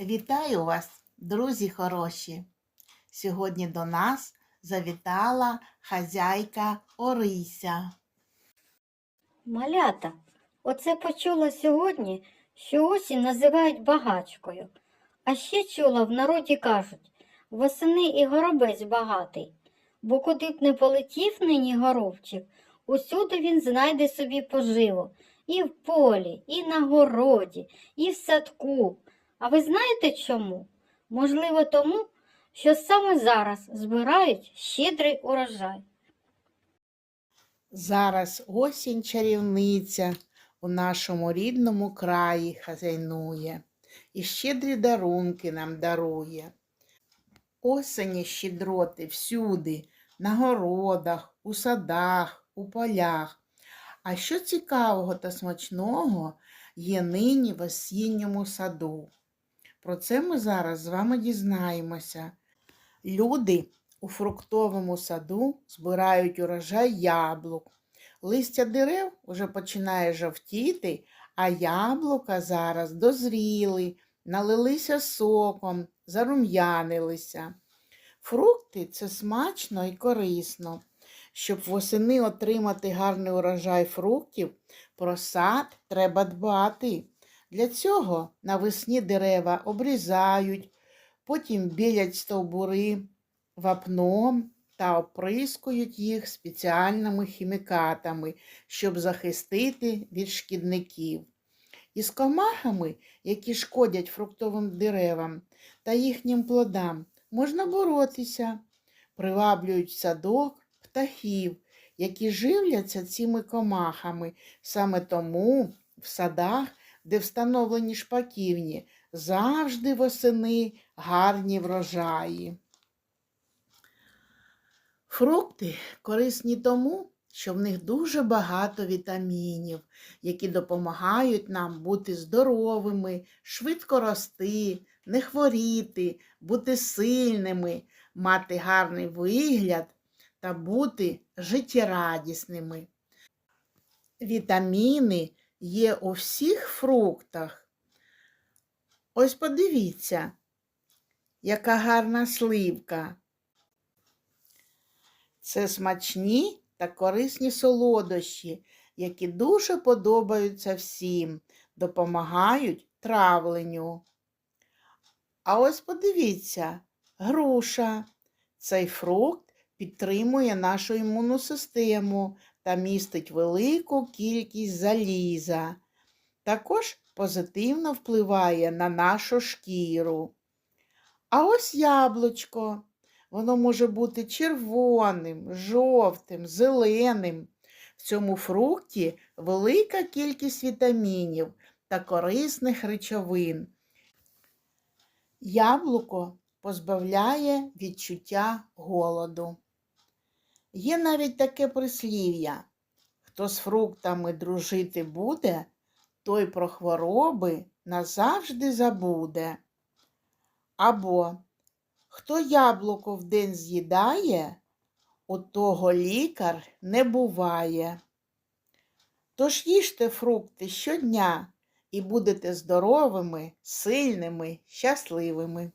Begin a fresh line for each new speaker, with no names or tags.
Вітаю вас, друзі хороші! Сьогодні до нас завітала хазяйка Орися.
Малята, оце почула сьогодні, що осінь називають багачкою. А ще чула в народі кажуть, восени і горобець багатий, бо куди б не полетів нині горобчик, усюди він знайде собі поживу. І в полі, і на городі, і в садку. А ви знаєте чому? Можливо, тому, що саме зараз збирають щедрий урожай.
Зараз осінь чарівниця у нашому рідному краї хазяйнує і щедрі дарунки нам дарує. Осені щедроти всюди, на городах, у садах, у полях. А що цікавого та смачного є нині в осінньому саду? Про це ми зараз з вами дізнаємося. Люди у фруктовому саду збирають урожай яблук. Листя дерев уже починає жовтіти, а яблука зараз дозріли, налилися соком, зарум'янилися. Фрукти це смачно і корисно. Щоб восени отримати гарний урожай фруктів, про сад треба дбати. Для цього навесні дерева обрізають, потім білять стовбури вапном та оприскують їх спеціальними хімікатами, щоб захистити від шкідників. Із комахами, які шкодять фруктовим деревам та їхнім плодам, можна боротися, приваблюють садок птахів, які живляться цими комахами. Саме тому в садах, де встановлені шпаківні, завжди восени гарні врожаї. Фрукти корисні тому, що в них дуже багато вітамінів, які допомагають нам бути здоровими, швидко рости, не хворіти, бути сильними, мати гарний вигляд та бути життєрадісними. Вітаміни є у всіх фруктах. Ось подивіться, яка гарна сливка. Це смачні та корисні солодощі, які дуже подобаються всім, допомагають травленню. А ось подивіться, груша. Цей фрукт підтримує нашу імунну систему та містить велику кількість заліза. Також позитивно впливає на нашу шкіру. А ось яблучко. Воно може бути червоним, жовтим, зеленим. В цьому фрукті велика кількість вітамінів та корисних речовин. Яблуко позбавляє відчуття голоду. Є навіть таке прислів'я хто з фруктами дружити буде, той про хвороби назавжди забуде. Або Хто яблуко в день з'їдає, у того лікар не буває. Тож їжте фрукти щодня і будете здоровими, сильними, щасливими.